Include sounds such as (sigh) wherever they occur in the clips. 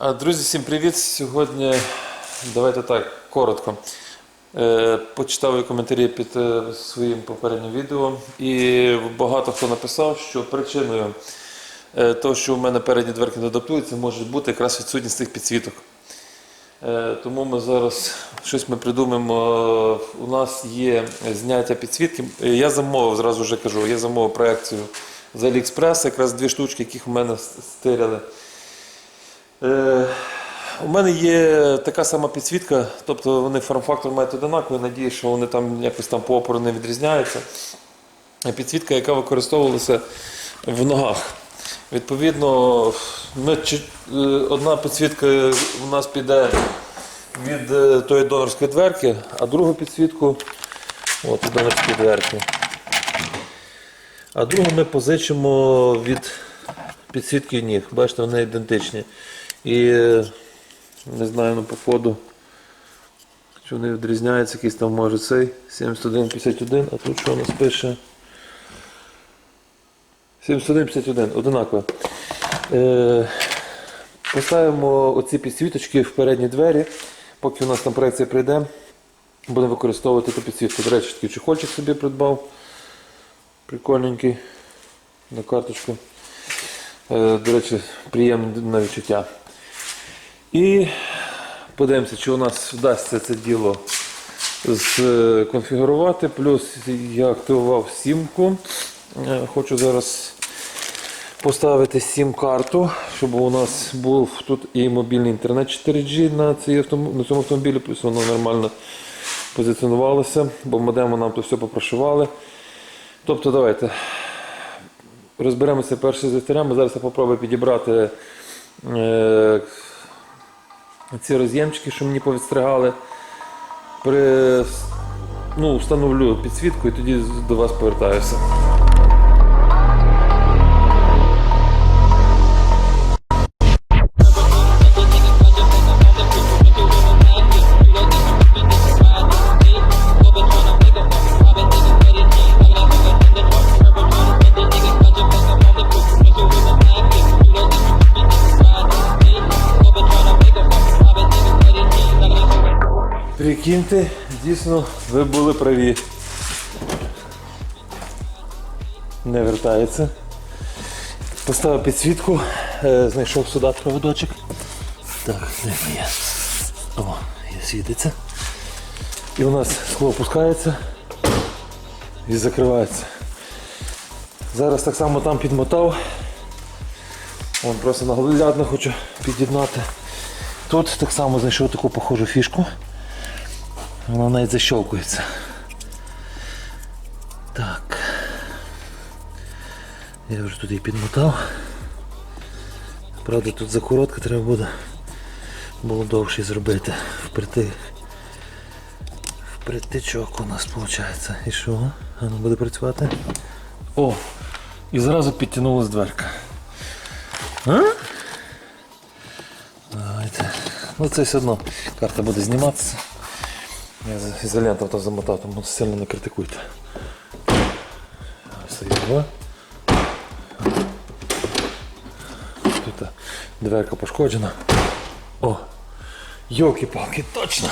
Друзі, всім привіт! Сьогодні давайте так, коротко. Е, Почитав коментарі під е, своїм попереднім відео, і багато хто написав, що причиною е, того, що у мене передні дверки не адаптуються, може бути якраз відсутність цих підсвіток. Тому ми зараз щось ми придумаємо. У нас є зняття підсвітки. Я замовив, зразу вже кажу, я замовив проекцію з AliExpress, якраз дві штучки, яких у мене стиряли. Е, у мене є така сама підсвітка, тобто вони форм-фактор мають одинаковий, надію, що вони там якось там по опору не відрізняються. Е, Підсвітка, яка використовувалася в ногах. Відповідно, ми, е, одна підсвітка у нас піде від тої донорської дверки, а другу підсвітку от, від донорської дверки. А другу ми позичимо від підсвітки ніг. Бачите, вони ідентичні. І не знаю, ну по ходу, чи вони відрізняються, якийсь там може цей 7151, а тут що у нас пише? 7151, одинаково. Е, поставимо оці підсвіточки в передні двері, поки у нас там проекція прийде, будемо використовувати ту підсвітку. До речі, такий чехольчик собі придбав. Прикольненький на карточку. Е, До речі, приємне відчуття. І подивимося, чи у нас вдасться це діло сконфігурувати. Плюс я активував сімку. Е, Хочу зараз поставити сім-карту, щоб у нас був тут і мобільний інтернет 4G на, цьому автомобілі, плюс воно нормально позиціонувалося, бо модему нам то все попрошивали. Тобто давайте розберемося перше з вівтарями. Зараз я попробую підібрати е, ці роз'ємчики, що мені повідстригали. При, ну, встановлю підсвітку і тоді до вас повертаюся. Прикиньте, дійсно, ви були праві. Не вертається. Поставив підсвітку, е, знайшов сюди проводочок. Так, де є? О, є світиться. І у нас скло опускається і закривається. Зараз так само там підмотав. Вон просто наглядно хочу під'єднати. Тут так само знайшов таку похожу фішку. Вона навіть защелкується. Так. Я вже тут її підмотав. Правда тут закоротка треба буде було довше зробити. Вприти. Впритичок у нас виходить. І що? А ну буде працювати. О! І зразу підтягнулась дверка. А? Давайте. Ну це все одно карта буде зніматися. Я за- ізолентом тому сильно не критикуйте. Ось є. Тут дверка пошкоджена. О! Йолки-палки, точно!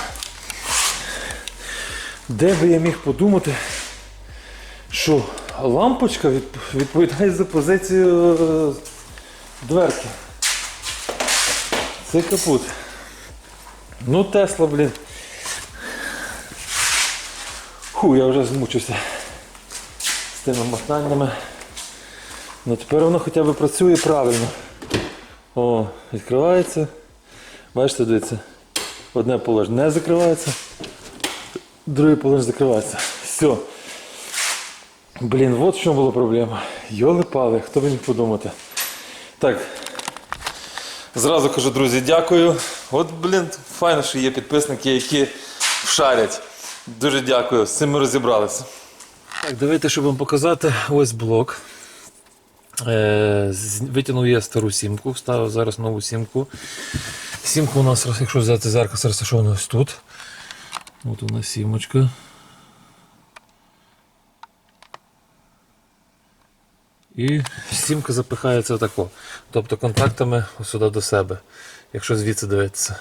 Де би я міг подумати, що лампочка відповідає за позицію е, дверки. Це капут. Ну, Тесла, блін. Фу, я вже змучився з тими мотаннями. Ну тепер воно хоча б працює правильно. О, відкривається. Бачите, дивіться. Одне положення не закривається, друге положення закривається. Все. Блін, от в чому була проблема. Йоли пали, хто б міг подумати. Так. Зразу кажу, друзі, дякую. От, блін, файно, що є підписники, які шарять. Дуже дякую, з цим ми розібралися. Так, давайте, щоб вам показати, ось блок. Е, витягнув я стару сімку, вставив зараз нову сімку. Сімка у нас, якщо взяти зеркало, розташована ось тут. От у нас сімочка. І сімка запихається отако. Тобто контактами сюди до себе, якщо звідси дивитися.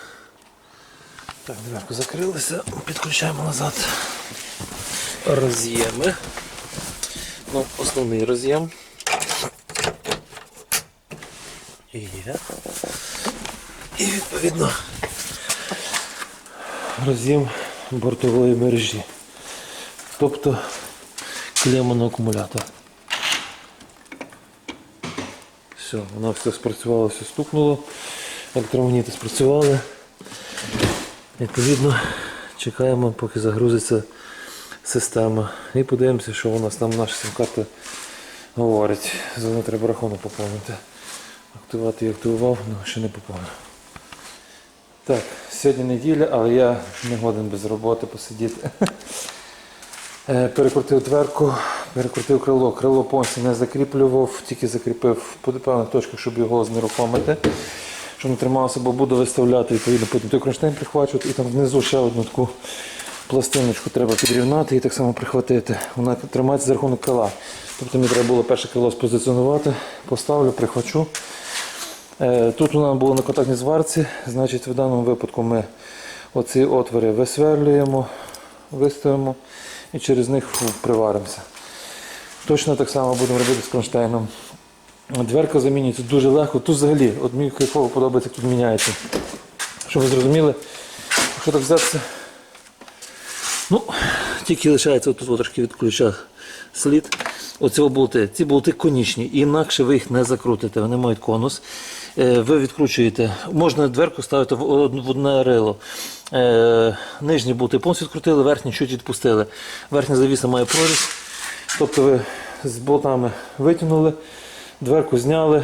Так, дверку закрилися, підключаємо назад роз'єми. Ну, основний роз'єм. Є. І відповідно роз'єм бортової мережі. Тобто клема на акумулятор. Все, воно все спрацювало, все стукнуло. Електромагніти спрацювали. Відповідно, чекаємо, поки загрузиться система. І подивимося, що у нас там наша сім-карта говорить. Заодно треба рахунок поповнити. Активувати я активував, але ще не поповнив. Так, сьогодні неділя, але я не годен без роботи посидіти. Е, Перекрутив дверку, перекрутив крило. Крило повністю не закріплював, тільки закріпив по певних точках, щоб його знерухомити. Щоб не трималося, бо буду виставляти, відповідно, потім той кронштейн прихвачувати і там внизу ще одну таку пластиночку треба підрівняти і так само прихватити. Вона тримається за рахунок крила. Тобто мені треба було перше крило спозиціонувати, поставлю, прихвачу. Е, Тут у нас було на контактній зварці, значить в даному випадку ми оці отвори висверлюємо, виставимо і через них приваримося. Точно так само будемо робити з кронштейном. Дверка замінюється дуже легко. Тут взагалі, от мені кайфово подобається, як тут міняється. Щоб ви зрозуміли, якщо так взятися, ну, тільки лишається тут трошки від ключа слід. Оці болти. Ці болти конічні, інакше ви їх не закрутите, вони мають конус. Е, Ви відкручуєте. Можна дверку ставити в одне рило. Е, Нижні болти повністю відкрутили, верхні чуть відпустили. Верхня завіса має проріз. Тобто ви з болтами витягнули, дверку зняли.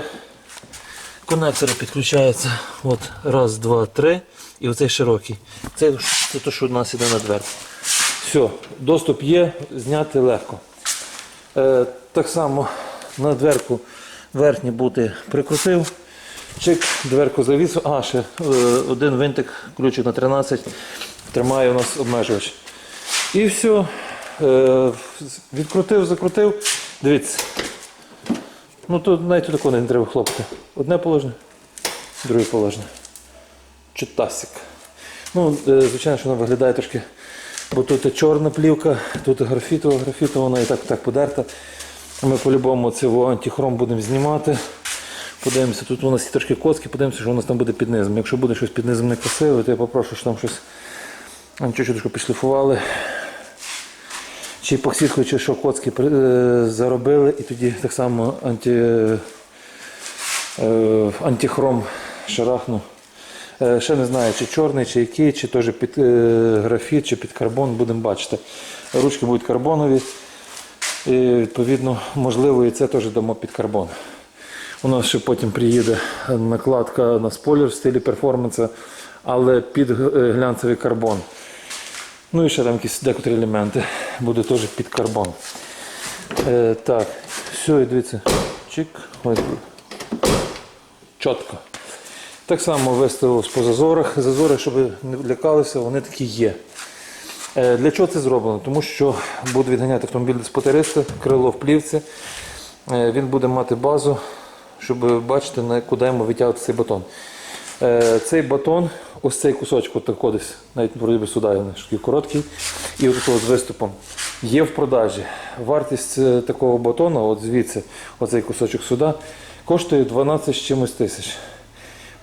Конектори підключаються. От, раз, два, три. І оцей широкий. Це, це те, що у нас іде на дверку. Все, доступ є, зняти легко. Е, так само на дверку верхні бути прикрутив. Чик, дверку завісив. А, ще е, один винтик, ключик на 13, тримає у нас обмежувач. І все. Е, відкрутив, закрутив. Дивіться. Ну тут навіть такого не треба хлопати. Одне положення, друге положення. Чутасик. Ну, е, звичайно, що воно виглядає трошки. Бо тут чорна плівка, тут графітова, графітова, вона і так так подерта. Ми по-любому цього антихром будемо знімати. Подивимося, тут у нас є трошки коцки, подивимося, що у нас там буде під низом. Якщо буде щось під низом некрасиве, то я попрошу, що там щось чуть-чуть підшліфували. Чи епоксидкою, чи що коцки е, заробили, і тоді так само анті, е, антихром шарахну. Е, Ще не знаю, чи чорний, чи який, чи теж під е, графіт, чи під карбон, будемо бачити. Ручки будуть карбонові. І відповідно, можливо, і це теж дамо під карбон. У нас ще потім приїде накладка на спойлер в стилі перформанса, але під е, глянцевий карбон. Ну і ще там якісь декотрі елементи буде теж під карбон. Е, так, все, і дивіться. Чик. Ой, чітко. Так само виставив по зазорах. Зазори, щоб не лякалися, вони такі є. Е, Для чого це зроблено? Тому що буду відганяти автомобіль з потериста, крило в плівці. Е, Він буде мати базу, щоб бачити, куди йому витягувати цей батон. Е, Цей батон, ось цей кусочок, от десь, навіть вроді би сюди, такий короткий, і от з виступом, є в продажі. Вартість е, такого батона, от звідси, оцей кусочок сюди, коштує 12 з чимось тисяч.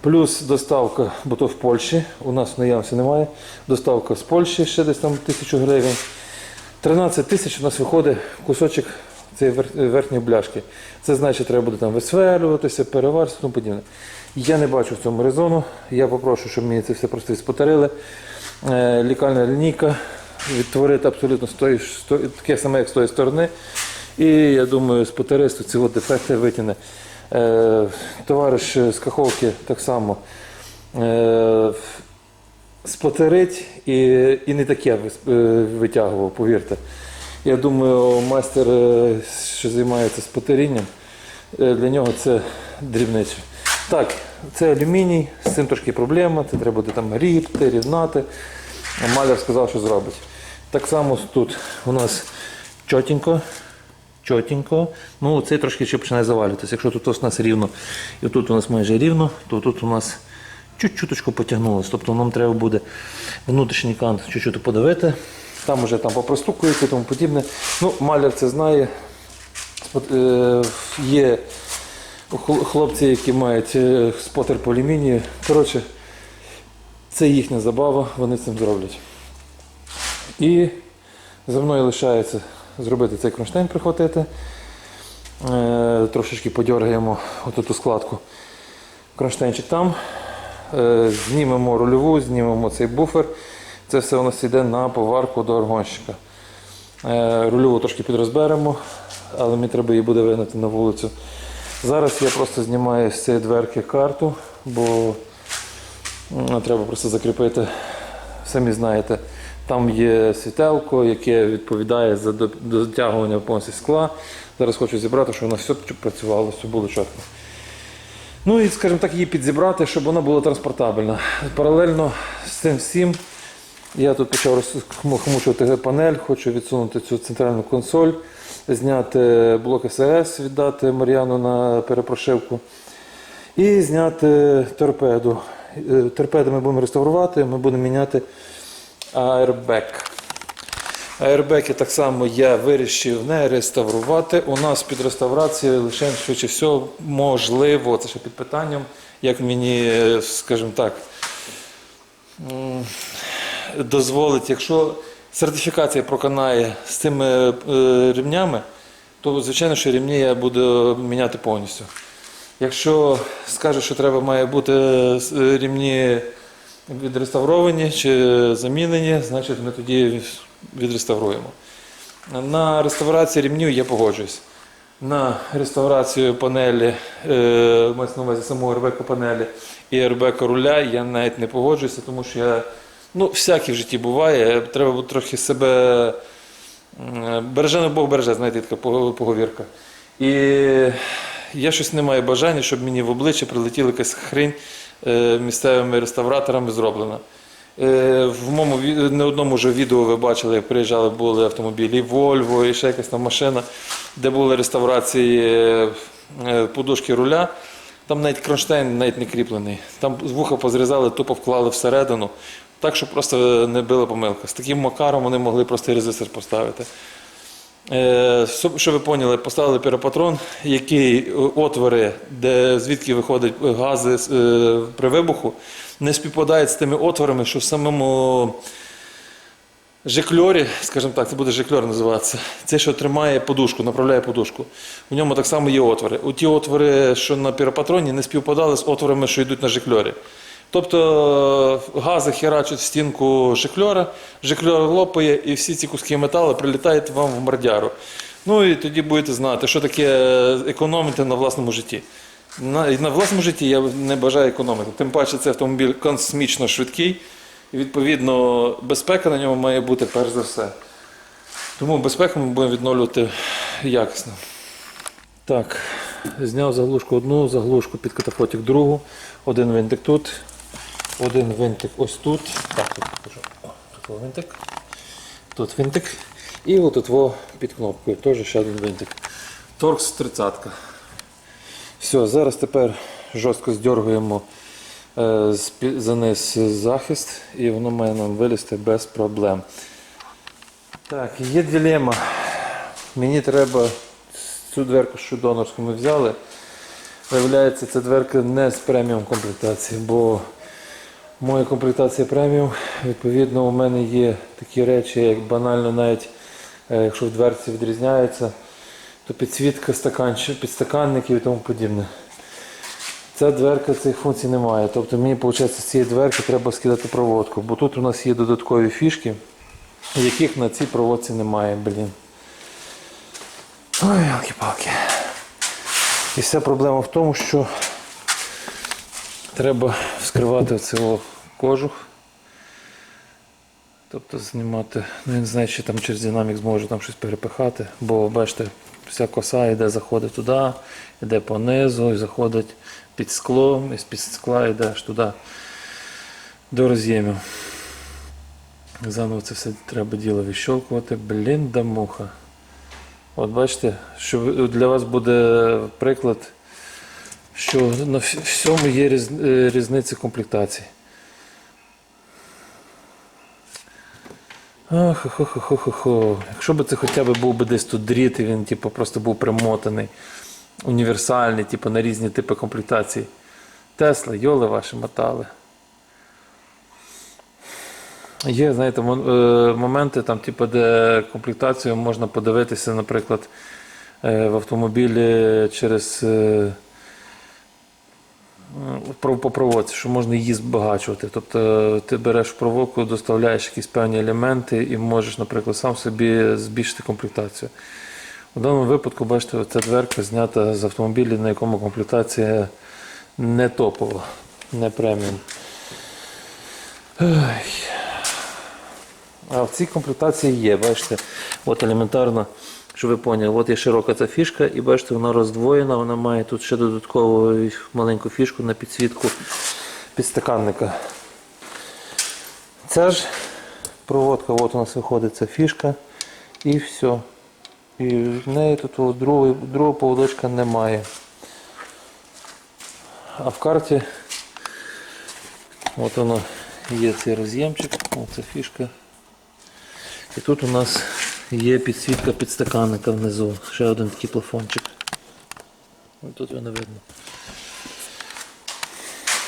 Плюс доставка, бо то в Польщі, у нас в наявності немає. Доставка з Польщі ще десь там тисячу гривень. 13 тисяч у нас виходить кусочок цієї верхньої бляшки. Це значить, треба буде там висверлюватися, переварити тому подібне. Я не бачу в цьому резону. Я попрошу, щоб мені це все просто спотарили. Е, Лікальна лінійка відтворити абсолютно з тої, ж- з тої- таке саме, як з тої сторони. І я думаю, спотаристу от дефекти витягне. Е, Товариш з Каховки так само е, сплотерить і, і не таке витягував, повірте. Я думаю, майстер, е, що займається спотерінням, е, для нього це дрібниче. Так, це алюміній, з цим трошки проблема, це треба буде там рібти, рівнати. Маляр сказав, що зробить. Так само тут у нас чотенько, чотенько. Ну, цей трошки ще починає завалюватися. Якщо тут у нас рівно, і тут у нас майже рівно, то тут у нас чуть-чуточку потягнулося. Тобто нам треба буде внутрішній кант чуть-чуть подавити. Там уже там попростукується і тому подібне. Ну, маляр це знає. Е, Є хлопці, які мають е, спотер по алюмінію. Коротше, це їхня забава, вони цим зроблять. І за мною лишається зробити цей кронштейн, прихватити. Е, трошечки подергаємо оту складку. Кронштейнчик там. Знімемо рульову, знімемо цей буфер. Це все у нас йде на поварку до аргонщика. Е, рульову трошки підрозберемо, але мені треба її буде вигнати на вулицю. Зараз я просто знімаю з цієї дверки карту, бо треба просто закріпити. Самі знаєте, там є світелко, яке відповідає за дотягування повністю скла. Зараз хочу зібрати, щоб воно все працювало, все було чітко. Ну і, скажімо так, її підзібрати, щоб вона була транспортабельна. Паралельно з цим всім я тут почав розхмучувати панель, хочу відсунути цю центральну консоль, зняти блок СРС, віддати Мар'яну на перепрошивку і зняти торпеду. Е, Торпеду ми будемо реставрувати, ми будемо міняти аербек. Аербеки так само я вирішив не реставрувати. У нас під реставрацією лише швидше всього можливо, це ще під питанням, як мені, е, скажімо так, дозволить, якщо сертифікація проканає з цими е, ремнями, то звичайно, що ремні я буду міняти повністю. Якщо скаже, що треба має бути е, ремні відреставровані чи замінені, значить ми тоді відреставруємо. На реставрацію ремню я погоджуюсь. На реставрацію панелі, е, мається на увазі самого РБК панелі і РБК руля я навіть не погоджуюся, тому що я, ну, всяке в житті буває, треба трохи себе м, бережений Бог береже, знаєте, така поговірка. І я щось не маю бажання, щоб мені в обличчя прилетіла якась хрень е, місцевими реставраторами зроблена. Е, В моєму не одному вже відео ви бачили, як приїжджали були автомобілі Volvo, і ще якась там машина, де були реставрації е, подушки руля. Там навіть кронштейн навіть не кріплений. Там вуха позрізали, тупо вклали всередину, так, щоб просто не била помилка. З таким макаром вони могли просто резистор поставити. Е, Щоб ви поняли, поставили піропатрон, який е, отвори, де звідки виходять гази е, при вибуху, не співпадають з тими отворами, що в самому жикльорі, скажімо так, це буде жикльор називатися. Це, що тримає подушку, направляє подушку. У ньому так само є отвори. У ті отвори, що на піропатроні, не співпадали з отворами, що йдуть на жикльорі. Тобто е, гази херачать в стінку жикльора, жикльор лопає, і всі ці куски металу прилітають вам в мордяру. Ну і тоді будете знати, що таке економити на власному житті. На, на власному житті я не бажаю економити. Тим паче, це автомобіль космічно швидкий, і відповідно безпека на ньому має бути перш за все. Тому безпеку ми будемо відновлювати якісно. Так, зняв заглушку одну, заглушку під катафотик другу, один винтик тут, один винтик ось тут. Так, тут. Тут винтик. Тут винтик. І отут во під кнопкою теж ще один винтик. Торкс 30. Все, зараз тепер жорстко здергуємо е, за низ захист і воно має нам вилізти без проблем. Так, є дилема. Мені треба цю дверку, що донорську ми взяли. Виявляється, ця дверка не з преміум комплектації, бо моя комплектація преміум, відповідно, у мене є такі речі, як банально навіть е, якщо в дверці відрізняється, то підсвітка стаканчик, підстаканників і тому подібне. Ця дверка цих функцій немає. Тобто мені, виходить, з цієї дверки треба скидати проводку, бо тут у нас є додаткові фішки, яких на цій проводці немає, блін. Ой, ялки-палки. І вся проблема в тому, що треба вскривати оцей кожух. Тобто знімати, ну я не знаю, чи там через динамік зможу там щось перепихати, бо бачите, вся коса йде, заходить туди, йде понизу і заходить під скло, і з-під скла йде аж туди до роз'ємів. Заново це все треба діло відщолкувати. Блін да муха. От бачите, що для вас буде приклад, що на всьому є е, різниця комплектацій. Ах, хо хо хо хо хо Якщо б це хоча б був би десь тут дріт, і він типу, просто був примотаний, універсальний, типу, на різні типи комплектацій. Тесла, йоли ваші мотали. Є, знаєте, е, моменти, там, типу, де комплектацію можна подивитися, наприклад, е, в автомобілі через по проводці, що можна її збагачувати. Тобто е, ти береш проводку, доставляєш якісь певні елементи і можеш, наприклад, сам собі збільшити комплектацію. У даному випадку, бачите, ця дверка знята з автомобіля, на якому комплектація не топова, не преміум. А в цій комплектації є, бачите, от елементарно, щоб ви поняли, от є широка ця фішка, і бачите, вона роздвоєна, вона має тут ще додаткову маленьку фішку на підсвітку підстаканника. Ця ж проводка, от у нас виходить ця фішка, і все. І в неї тут от другої, другого поводочка немає. А в карті от воно є цей роз'ємчик, оця фішка. І тут у нас є підсвітка підстаканника внизу. Ще один такий плафончик. Тут його не видно.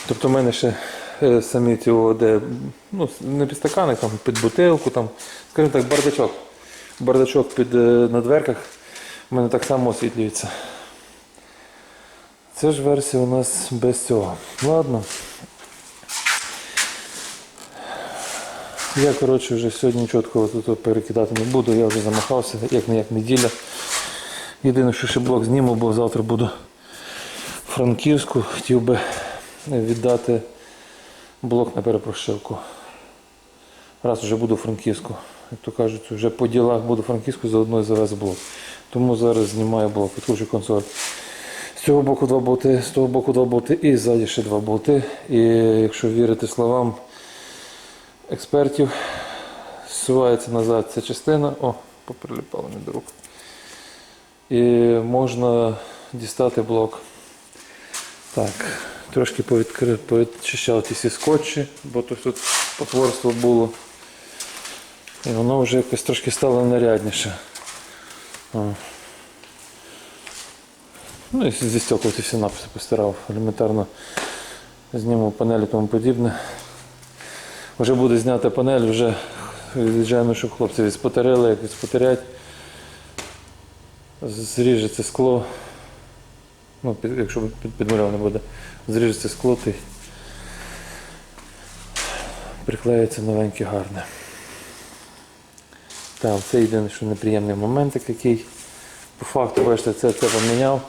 Тобто в мене ще е, самі ці, о, де, ну, не підстаканник, там під бутилку, там, скажімо так, бардачок. Бардачок під, е, на дверках в мене так само освітлюється. Це ж версія у нас без цього. Ладно. Я, коротше, вже сьогодні чітко тут перекидати не буду, я вже замахався, як не як неділя. Єдине, що ще блок зніму, бо завтра буду Франківську. Хотів би віддати блок на перепрошивку. Раз вже буду Франківську. Як то кажуть, вже по ділах буду Франківську, заодно і завез блок. Тому зараз знімаю блок, відкручу консоль. З цього боку два болти, з того боку два болти і ззаді ще два болти. І якщо вірити словам експертів. Зсувається назад ця частина. О, поприліпало мені до рук. І можна дістати блок. Так, трошки повідкри... повідчищав ті всі скотчі, бо тут, тут потворство було. І воно вже якось трошки стало нарядніше. О. Ну і зі стекла ці всі написи постирав. Елементарно зніму панелі тому подібне. Вже буде знята панель, вже звичайно, щоб хлопці відспотерили, як відспотерять. Зріжеться скло. Ну, під- якщо під, підмальоване буде, зріжеться скло і приклеїться новеньке гарне. Так, це єдиний, що неприємний момент який. По факту, бачите, це, це поміняв.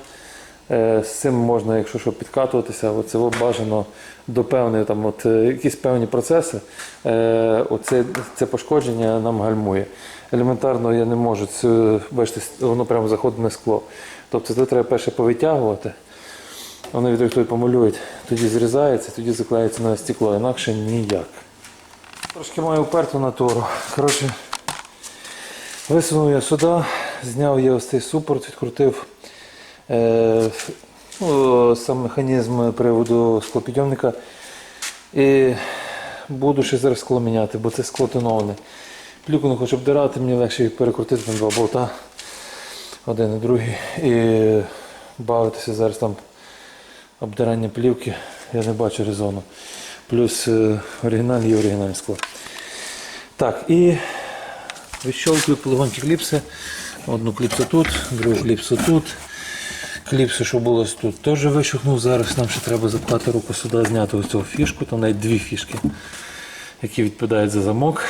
Е, З цим можна, якщо що, підкатуватися, от бажано до певної там, от, е, якісь певні процеси. Е, Оце, це пошкодження нам гальмує. Елементарно я не можу, це, бачите, воно прямо заходить на скло. Тобто це треба перше повитягувати, вони відрихтують, помалюють, тоді зрізається, тоді заклеїться на стекло, інакше ніяк. Трошки маю уперту натуру. Коротше, висунув я сюди, зняв я ось цей супорт, відкрутив. Е, ну, сам механізм приводу склопідйомника. І буду ще зараз скло міняти, бо це скло тоноване. Плюку не хочу обдирати, мені легше перекрутити на два болта. Один і другий. І бавитися зараз там обдирання плівки, я не бачу резону. Плюс е, оригінальне і оригінальне скло. Так, і відщолкую полигонці кліпси. Одну кліпсу тут, другу кліпсу тут. Кліпси, що було тут, теж вищухнув. Зараз нам ще треба запхати руку сюди, зняти ось цю фішку, там навіть дві фішки, які відповідають за замок.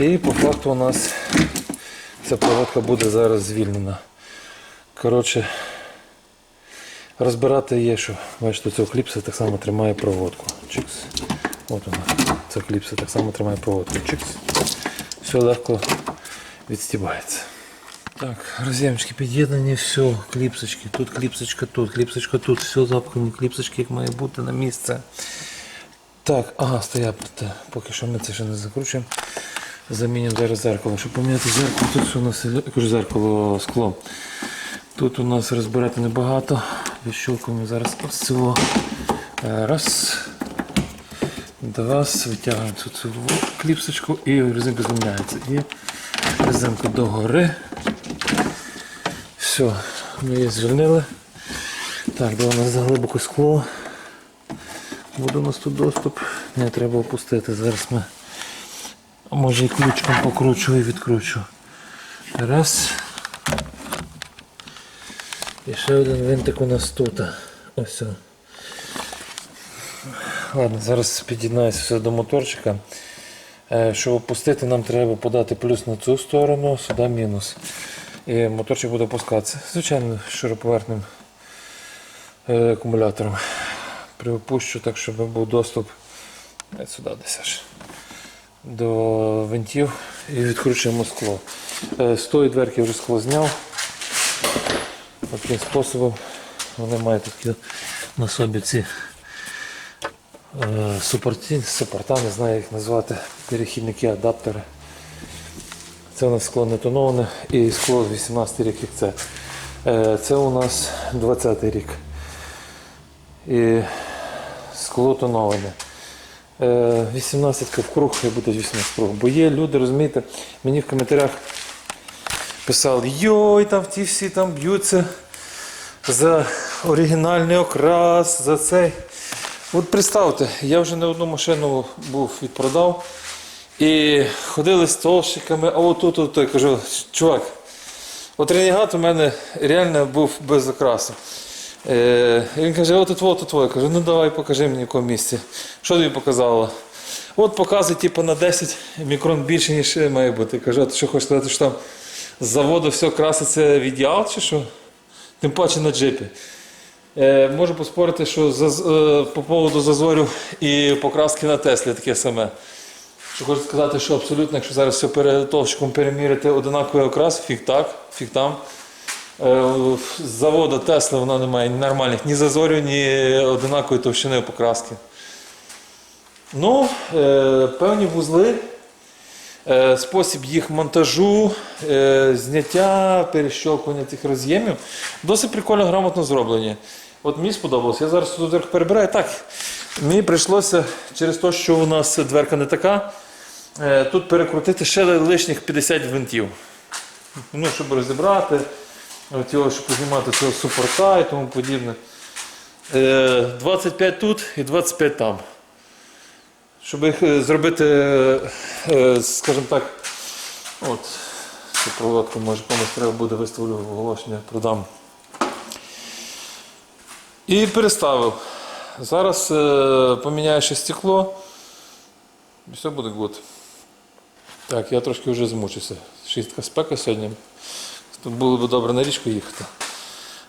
І по факту у нас ця проводка буде зараз звільнена. Коротше, розбирати є, що бачите, цього кліпса так само тримає проводку. Чикс. От вона. Ця кліпса так само тримає проводку. Чикс. Все легко відстібається. Так, роз'ємчики під'єднані, все, кліпсочки, тут кліпсочка, тут, кліпсочка, тут, все запхані, кліпсочки, як має бути на місце. Так, ага, стоять, поки що ми це ще не закручуємо. Замінимо зараз зеркало. Щоб поміняти зеркало, тут що у нас кажу, зеркало скло. Тут у нас розбирати небагато. Відщолкуємо зараз ось цього. Е, Раз. Два. Витягуємо цю, цю кліпсочку і резинка зміняється. І резинка догори. Все, ми її звільнили. Так, де у нас заглибоко скло. Буде у нас тут доступ. Не треба опустити. Зараз ми може і ключком покручу і відкручу. Раз. І ще один винтик у нас тут. Ось. Ладно, зараз під'єднаюся все до моторчика. Е, Щоб опустити, нам треба подати плюс на цю сторону, сюди мінус. І моторчик буде опускатися. Звичайно, широповерхним е, акумулятором. Припущу так, щоб був доступ е, сюди десь аж до винтів і відкручуємо скло. Е, З тої дверки вже скло зняв. Таким способом вони мають такі на собі ці е, супорті, супорта, не знаю як назвати, перехідники, адаптери. Це у нас скло не тоноване і скло 18 рік, як це. Е, Це у нас 20 рік. І скло тоноване. Е, 18 в круг і буде 18 круг. Бо є люди, розумієте, мені в коментарях писали, йой, там ті всі там б'ються за оригінальний окрас, за цей. От представте, я вже не одну машину був відпродав. І ходили з толщиками, а отут, от, я кажу, чувак, от ренегат у мене реально був без окрасу. Е, він каже, от тут, от твоє. Кажу, ну давай покажи мені в якому місці. Що тобі показало? От показує типу, на 10 мікрон більше, ніж має бути. Кажу, а ти що хочеш сказати, що там з заводу все краситься в ідеал чи що? Тим паче на джипі. Е, можу поспорити, що за, е, по поводу зазорів і покраски на Теслі таке саме. Хочу сказати, що абсолютно, якщо зараз все перетовщиком переміряти одинаковий окрас, фіг так, фіг там. Е, З заводу Тесла вона не має нормальних ні зазорів, ні одинакової товщини покраски. Ну, е, певні вузли, е, спосіб їх монтажу, зняття, перещолкування цих роз'ємів досить прикольно грамотно зроблені. От мені сподобалось. Я зараз тут трохи перебираю. Так, мені прийшлося через те, що у нас дверка не така, тут перекрутити ще лишніх 50 гвинтів. Ну, щоб розібрати, щоб знімати цього супорта і тому подібне. Е, 25 тут і 25 там. Щоб їх е, зробити, е, скажімо так, от, цю проводку, може комусь треба буде виставлю оголошення, продам. І переставив. Зараз е, поміняю ще стекло. І все буде гуд. Так, я трошки вже змучився. Шістка спека сьогодні. Тут було б добре на річку їхати.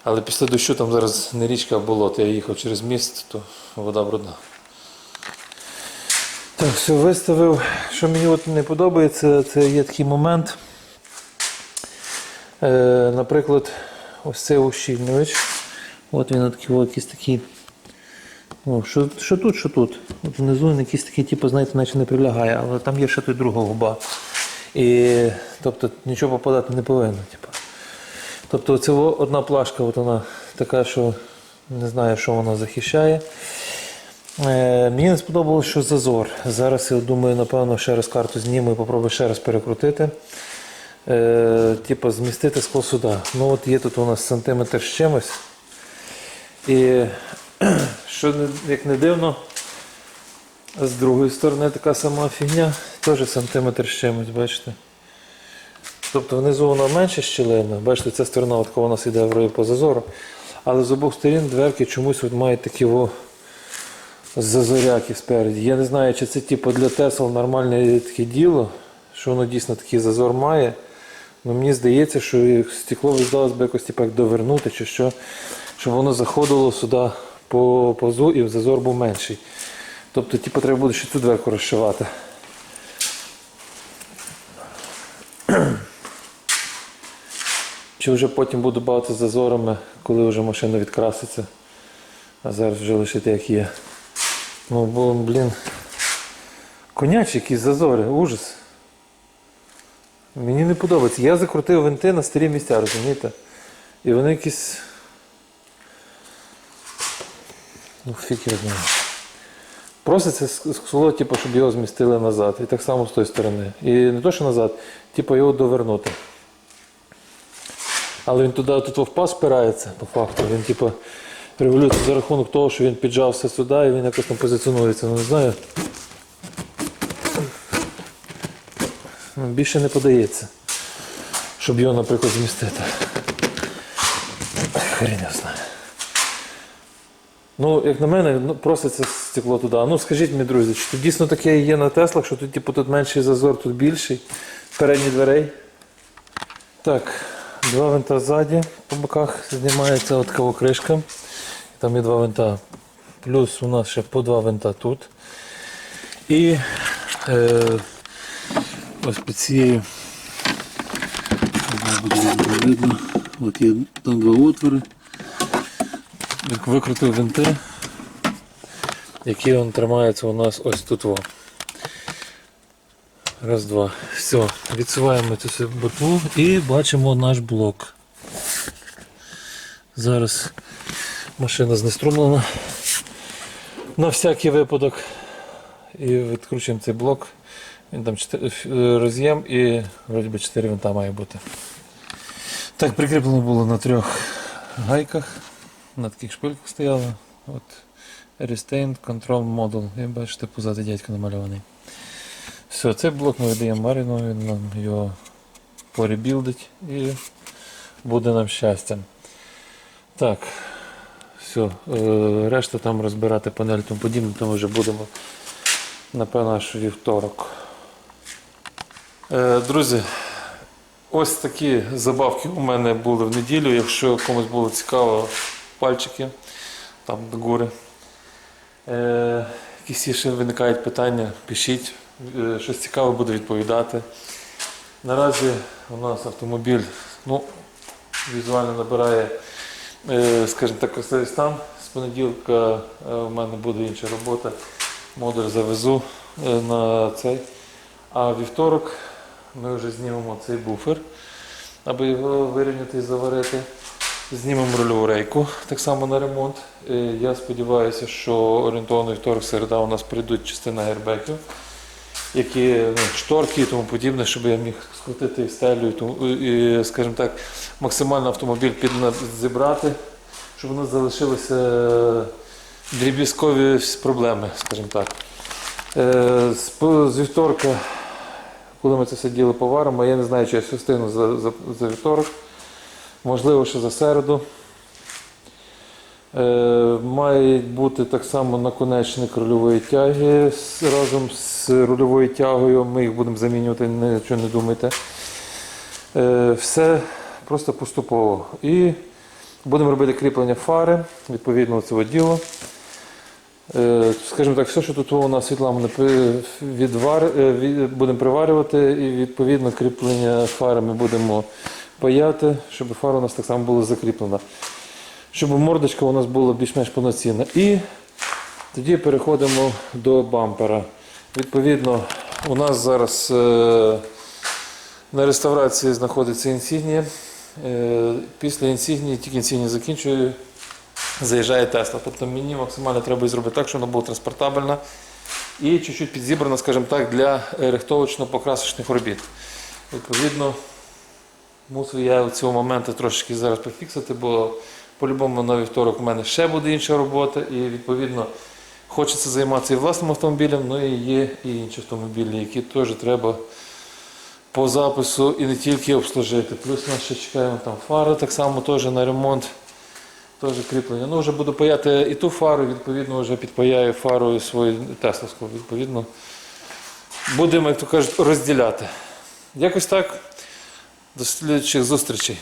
Але після дощу там зараз не річка, а болото. Я їхав через міст, то вода брудна. Так, все виставив. Що мені от не подобається, це є такий момент. Е, наприклад, ось цей ущільнювач. От він от, якийсь такий. Що, що тут, що тут. От внизу він якийсь такий, типу, знаєте, наче не прилягає, але там є ще той друга губа. І, тобто нічого попадати не повинно. Типу. Тобто це одна плашка, от вона така, що не знаю, що вона захищає. Е, мені не сподобалося, що зазор. Зараз я думаю, напевно, ще раз карту зніму і попробую ще раз перекрутити. Е, типу, змістити скло сюди. Ну от є тут у нас сантиметр з чимось. І (clears throat) що як не дивно, з другої сторони така сама фігня, теж сантиметр з чимось, бачите. Тобто внизу вона менше щілина, бачите, ця сторона от у нас йде вроді по зазору. Але з обох сторін дверки чомусь от мають такі во зазоряки спереді. Я не знаю, чи це типу для Тесла нормальне таке діло, що воно дійсно такий зазор має. Ну, мені здається, що стекло здалося б якось типу, як довернути чи що, щоб воно заходило сюди по позу і зазор був менший. Тобто, типу, треба буде ще цю дверку розшивати. Чи вже потім буду бавити з зазорами, коли вже машина відкраситься. А зараз вже лишити як є. Ну, бо, блін, конячі якісь зазори, ужас. Мені не подобається. Я закрутив винти на старі місця, розумієте? І вони якісь. Ну, фіг я знаю. Проситься скло, типу, щоб його змістили назад. І так само з тої сторони. І не то, що назад, типу його довернути. Але він туди тут впас спирається, по факту. Він типу регулюється за рахунок того, що він піджався сюди і він якось там позиціонується. Ну не знаю. Ну, Більше не подається. Щоб його, наприклад, змістити. Хрін я знаю. Ну, як на мене, ну, проситься стекло туди. Ну скажіть мені, друзі, чи тут дійсно таке є на Теслах, що тут, типу, тут менший зазор, тут більший. Передні дверей. Так, два винта ззаді по боках знімається от кого. Там є два винта. Плюс у нас ще по два винта тут. І е, ось під цією. Видно. От є там два отвори. Викрутив винти, які він тримається у нас ось тут. Во. Раз, два. Все, відсуваємо цю ботву і бачимо наш блок. Зараз машина знеструмлена. На всякий випадок. І відкручуємо цей блок. Він там роз'єм і вроді би 4 винта має бути. Так, прикріплено було на трьох гайках. На таких шпильках стояло. От Restraint Control Model. І бачите, позади дядько намальований. Все, цей блок ми видаємо Маріну, він нам його поребілдить і буде нам щастя. Так, все, е, решта там розбирати панель тому подібне, то ми вже будемо напевно у вівторок. Е, Друзі, ось такі забавки у мене були в неділю. Якщо комусь було цікаво, пальчики там до гори. Е, якісь ще виникають питання, пишіть, Е, щось цікаве буду відповідати. Наразі у нас автомобіль ну, візуально набирає, е, скажімо так, красивий стан. З понеділка е, у мене буде інша робота. Модуль завезу е, на цей. А вівторок ми вже знімемо цей буфер, аби його вирівняти і заварити. Знімемо рульову рейку так само на ремонт. Е, Я сподіваюся, що орієнтовно вівторок середа у нас прийдуть частина гербеків, які ну, шторки і тому подібне, щоб я міг скрутити стелю, і, і, скажімо так, максимально автомобіль під зібрати, щоб у нас залишилися дріб'язкові проблеми, скажімо так. Е, з вівторка, коли ми це все діло поваримо, я не знаю, чи я все встигну за, за, за вівторок, можливо, ще за середу. Е, має бути так само наконечник рульової тяги разом з рульовою тягою. Ми їх будемо замінювати, нічого не думайте. Е, все просто поступово. І будемо робити кріплення фари, відповідно цього діло. Е, Скажімо так, все, що тут у нас світла ми відвар... будемо приварювати, і відповідно кріплення фари ми будемо паяти, щоб фара у нас так само була закріплена. Щоб мордочка у нас була більш-менш повноцінна. І тоді переходимо до бампера. Відповідно, у нас зараз е, на реставрації знаходиться інсігнія. Е, після інсігнії, тільки інсігнія закінчує, заїжджає Тесла. Тобто мені максимально треба зробити так, щоб вона була транспортабельна і чуть-чуть підзібрана, скажімо так, для рихтовочно-покрасочних робіт. Відповідно, мусив я у цього моменту трошки зараз пофіксити, бо по-любому на вівторок у мене ще буде інша робота, і відповідно хочеться займатися і власним автомобілем, ну і є і інші автомобілі, які теж треба по запису і не тільки обслужити. Плюс нас ще чекаємо там фари, так само теж на ремонт. Теж кріплення. Ну, вже буду паяти і ту фару, відповідно, вже підпаяю фарою свою тесловську. Відповідно, будемо, як то кажуть, розділяти. Якось так. До слідчих зустрічей.